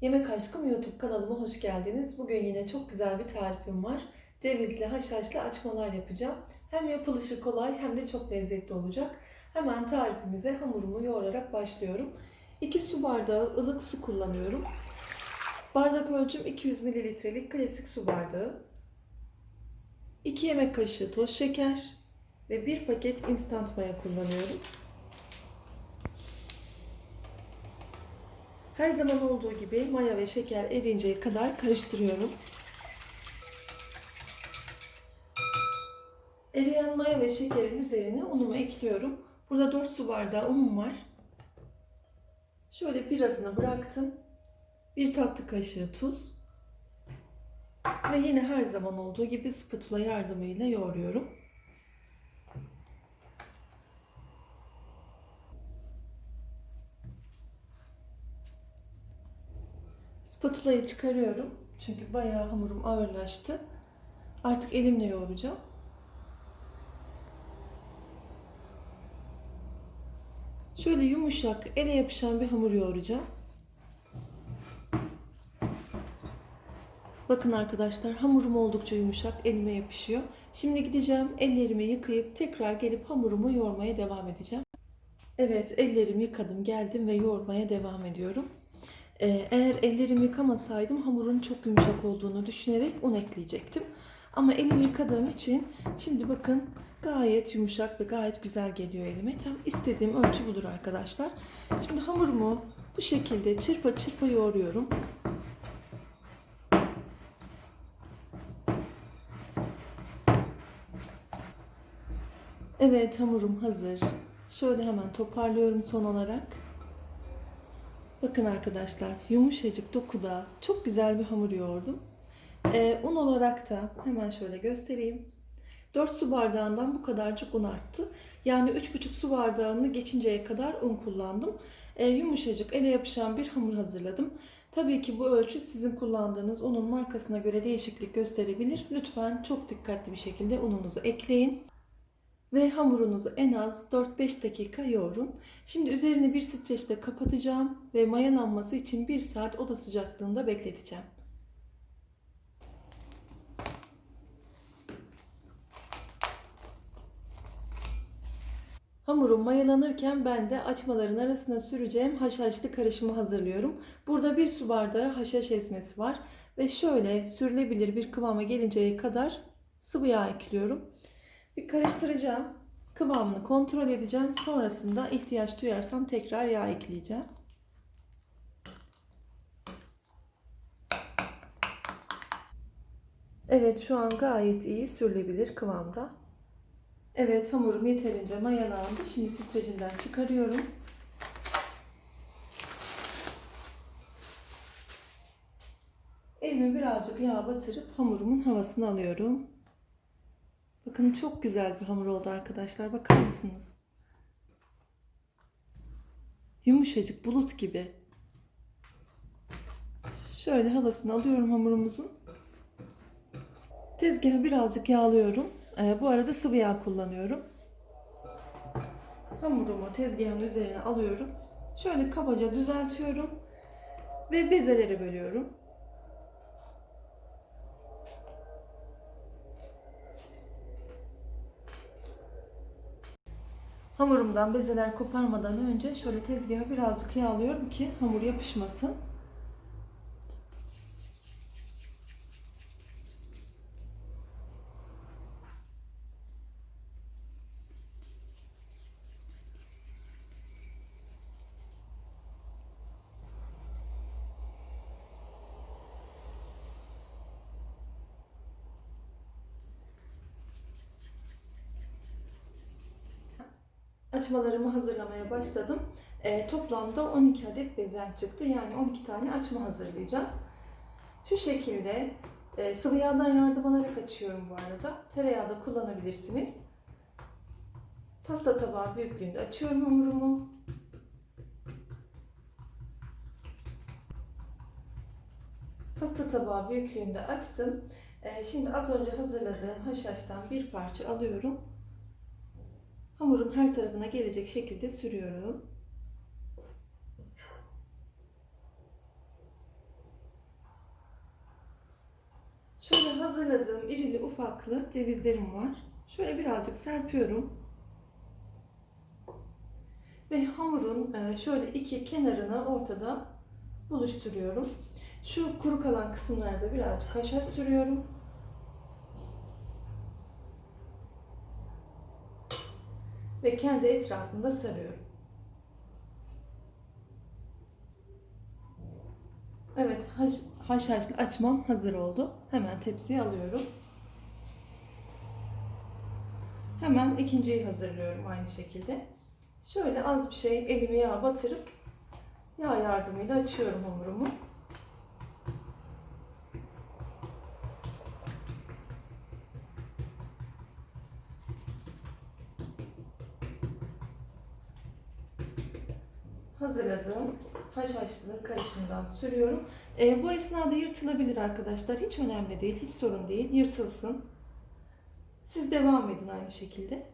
Yemek Aşkım YouTube kanalıma hoş geldiniz. Bugün yine çok güzel bir tarifim var. Cevizli, haşhaşlı açmalar yapacağım. Hem yapılışı kolay hem de çok lezzetli olacak. Hemen tarifimize hamurumu yoğurarak başlıyorum. 2 su bardağı ılık su kullanıyorum. Bardak ölçüm 200 mililitrelik klasik su bardağı. 2 yemek kaşığı toz şeker ve 1 paket instant maya kullanıyorum. Her zaman olduğu gibi maya ve şeker erinceye kadar karıştırıyorum. Eriyen maya ve şekerin üzerine unumu ekliyorum. Burada 4 su bardağı unum var. Şöyle birazını bıraktım. Bir tatlı kaşığı tuz. Ve yine her zaman olduğu gibi spatula yardımıyla yoğuruyorum. Spatulayı çıkarıyorum. Çünkü bayağı hamurum ağırlaştı. Artık elimle yoğuracağım. Şöyle yumuşak, ele yapışan bir hamur yoğuracağım. Bakın arkadaşlar hamurum oldukça yumuşak, elime yapışıyor. Şimdi gideceğim ellerimi yıkayıp tekrar gelip hamurumu yoğurmaya devam edeceğim. Evet ellerimi yıkadım, geldim ve yoğurmaya devam ediyorum. Ee, eğer ellerimi yıkamasaydım hamurun çok yumuşak olduğunu düşünerek un ekleyecektim. Ama elimi yıkadığım için şimdi bakın gayet yumuşak ve gayet güzel geliyor elime. Tam istediğim ölçü budur arkadaşlar. Şimdi hamurumu bu şekilde çırpa çırpa yoğuruyorum. Evet hamurum hazır. Şöyle hemen toparlıyorum son olarak. Bakın arkadaşlar yumuşacık dokuda çok güzel bir hamur yoğurdum. Ee, un olarak da hemen şöyle göstereyim. 4 su bardağından bu kadarcık un arttı. Yani 3,5 su bardağını geçinceye kadar un kullandım. Ee, yumuşacık ele yapışan bir hamur hazırladım. Tabii ki bu ölçü sizin kullandığınız unun markasına göre değişiklik gösterebilir. Lütfen çok dikkatli bir şekilde ununuzu ekleyin. Ve hamurunuzu en az 4-5 dakika yoğurun. Şimdi üzerini bir streçle kapatacağım ve mayalanması için 1 saat oda sıcaklığında bekleteceğim. Hamurum mayalanırken ben de açmaların arasına süreceğim haşhaşlı karışımı hazırlıyorum. Burada bir su bardağı haşhaş ezmesi var ve şöyle sürülebilir bir kıvama gelinceye kadar sıvı yağ ekliyorum. Bir karıştıracağım. Kıvamını kontrol edeceğim. Sonrasında ihtiyaç duyarsam tekrar yağ ekleyeceğim. Evet şu an gayet iyi sürülebilir kıvamda. Evet hamurum yeterince mayalandı. Şimdi strecinden çıkarıyorum. Elime birazcık yağ batırıp hamurumun havasını alıyorum. Bakın çok güzel bir hamur oldu arkadaşlar. Bakar mısınız? Yumuşacık bulut gibi. Şöyle havasını alıyorum hamurumuzun. Tezgahı birazcık yağlıyorum. Ee, bu arada sıvı yağ kullanıyorum. Hamurumu tezgahın üzerine alıyorum. Şöyle kabaca düzeltiyorum. Ve bezelere bölüyorum. Hamurumdan bezeler koparmadan önce şöyle tezgaha birazcık yağlıyorum ki hamur yapışmasın. Açmalarımı hazırlamaya başladım. E, toplamda 12 adet bezem çıktı. Yani 12 tane açma hazırlayacağız. Şu şekilde e, sıvı yağdan yardım alarak açıyorum bu arada. Tereyağı da kullanabilirsiniz. Pasta tabağı büyüklüğünde açıyorum hamurumu. Pasta tabağı büyüklüğünde açtım. E, şimdi az önce hazırladığım haşhaştan bir parça alıyorum. Hamurun her tarafına gelecek şekilde sürüyorum. Şöyle hazırladığım irili ufaklı cevizlerim var. Şöyle birazcık serpiyorum. Ve hamurun e, şöyle iki kenarını ortada buluşturuyorum. Şu kuru kalan kısımlarda birazcık haşhaş sürüyorum. Ve kendi etrafında sarıyorum. Evet, haş, haşhaşlı açmam hazır oldu. Hemen tepsiye alıyorum. Hemen ikinciyi hazırlıyorum aynı şekilde. Şöyle az bir şey elimi yağa batırıp yağ yardımıyla açıyorum hamurumu. Hazırladığım haşhaşlı karışımdan sürüyorum. E, bu esnada yırtılabilir arkadaşlar. Hiç önemli değil, hiç sorun değil. Yırtılsın. Siz devam edin aynı şekilde.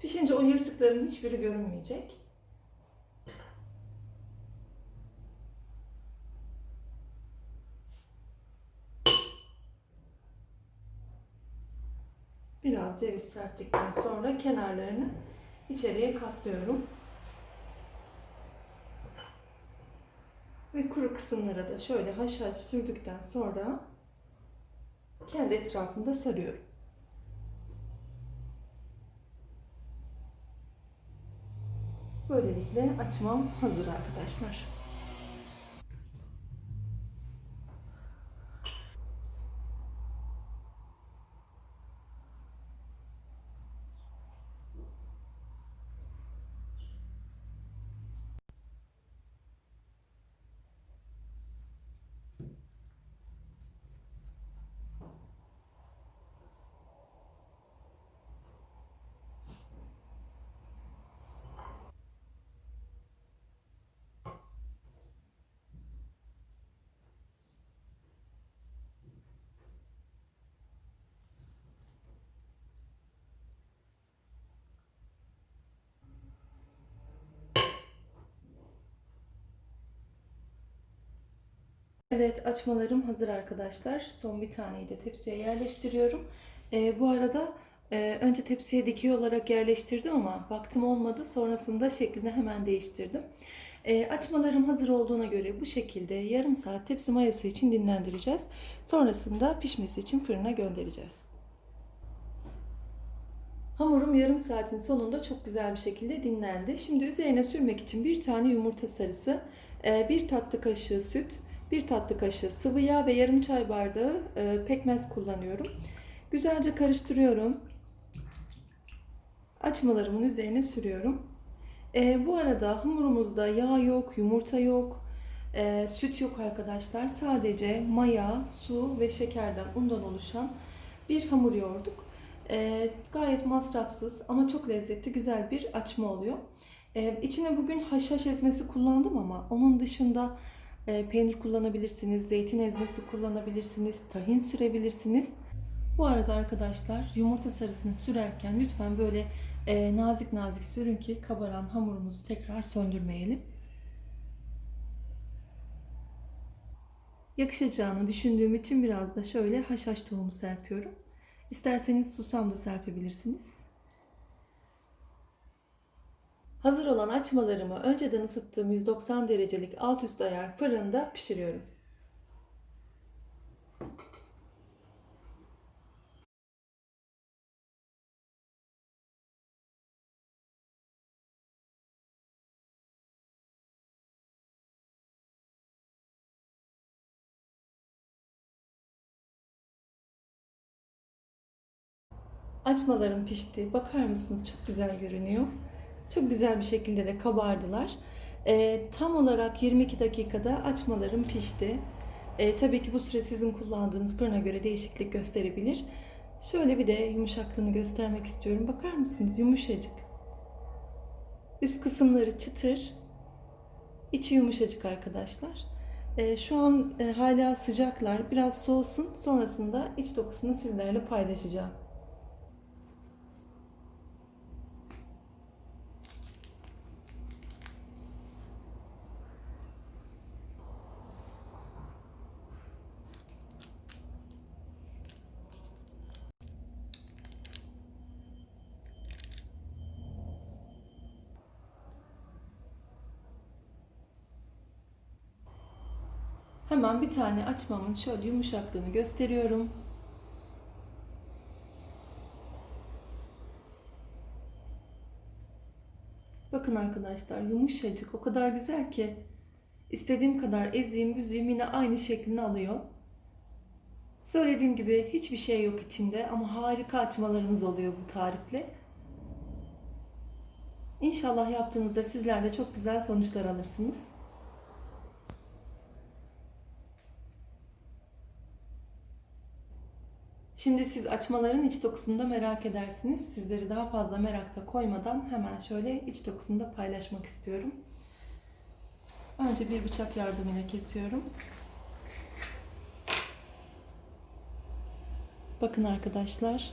Pişince o yırtıkların hiçbiri görünmeyecek. Biraz ceviz serptikten sonra kenarlarını içeriye katlıyorum. Ve kuru kısımlara da şöyle haşhaş sürdükten sonra kendi etrafında sarıyorum. Böylelikle açmam hazır arkadaşlar. Evet açmalarım hazır arkadaşlar. Son bir taneyi de tepsiye yerleştiriyorum. Ee, bu arada e, önce tepsiye dikey olarak yerleştirdim ama baktım olmadı. Sonrasında şeklini hemen değiştirdim. Ee, açmalarım hazır olduğuna göre bu şekilde yarım saat tepsi mayası için dinlendireceğiz. Sonrasında pişmesi için fırına göndereceğiz. Hamurum yarım saatin sonunda çok güzel bir şekilde dinlendi. Şimdi üzerine sürmek için bir tane yumurta sarısı, e, bir tatlı kaşığı süt, bir tatlı kaşığı sıvı yağ ve yarım çay bardağı e, pekmez kullanıyorum. Güzelce karıştırıyorum. Açmalarımın üzerine sürüyorum. E, bu arada hamurumuzda yağ yok, yumurta yok, e, süt yok arkadaşlar. Sadece maya, su ve şekerden, undan oluşan bir hamur yoğurduk. E, gayet masrafsız ama çok lezzetli, güzel bir açma oluyor. E, içine bugün haşhaş ezmesi kullandım ama onun dışında e, peynir kullanabilirsiniz, zeytin ezmesi kullanabilirsiniz, tahin sürebilirsiniz. Bu arada arkadaşlar yumurta sarısını sürerken lütfen böyle e, nazik nazik sürün ki kabaran hamurumuzu tekrar söndürmeyelim. Yakışacağını düşündüğüm için biraz da şöyle haşhaş tohumu serpiyorum. İsterseniz susam da serpebilirsiniz. Hazır olan açmalarımı önceden ısıttığım 190 derecelik alt üst ayar fırında pişiriyorum. Açmalarım pişti. Bakar mısınız? Çok güzel görünüyor. Çok güzel bir şekilde de kabardılar. E, tam olarak 22 dakikada açmalarım pişti. E, tabii ki bu süre sizin kullandığınız fırına göre değişiklik gösterebilir. Şöyle bir de yumuşaklığını göstermek istiyorum. Bakar mısınız? Yumuşacık. Üst kısımları çıtır. içi yumuşacık arkadaşlar. E, şu an e, hala sıcaklar. Biraz soğusun. Sonrasında iç dokusunu sizlerle paylaşacağım. Hemen bir tane açmamın şöyle yumuşaklığını gösteriyorum. Bakın arkadaşlar yumuşacık o kadar güzel ki istediğim kadar ezeyim büzeyim yine aynı şeklini alıyor. Söylediğim gibi hiçbir şey yok içinde ama harika açmalarımız oluyor bu tarifle. İnşallah yaptığınızda sizler de çok güzel sonuçlar alırsınız. Şimdi siz açmaların iç dokusunu da merak edersiniz. Sizleri daha fazla merakta koymadan hemen şöyle iç dokusunu da paylaşmak istiyorum. Önce bir bıçak yardımıyla kesiyorum. Bakın arkadaşlar.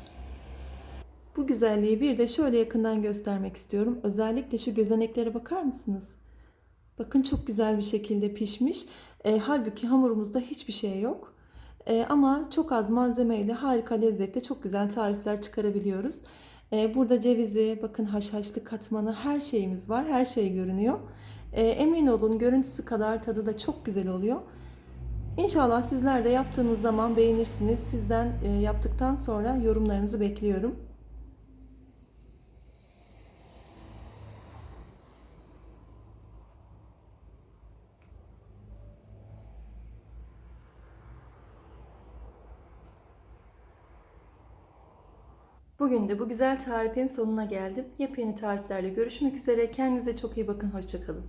Bu güzelliği bir de şöyle yakından göstermek istiyorum. Özellikle şu gözeneklere bakar mısınız? Bakın çok güzel bir şekilde pişmiş. E, halbuki hamurumuzda hiçbir şey yok. E, ama çok az malzemeyle harika lezzette çok güzel tarifler çıkarabiliyoruz. E, burada cevizi, bakın haşhaşlı katmanı her şeyimiz var. Her şey görünüyor. E, emin olun görüntüsü kadar tadı da çok güzel oluyor. İnşallah sizler de yaptığınız zaman beğenirsiniz. Sizden e, yaptıktan sonra yorumlarınızı bekliyorum. Bugün de bu güzel tarifin sonuna geldim. Yepyeni tariflerle görüşmek üzere. Kendinize çok iyi bakın. Hoşçakalın.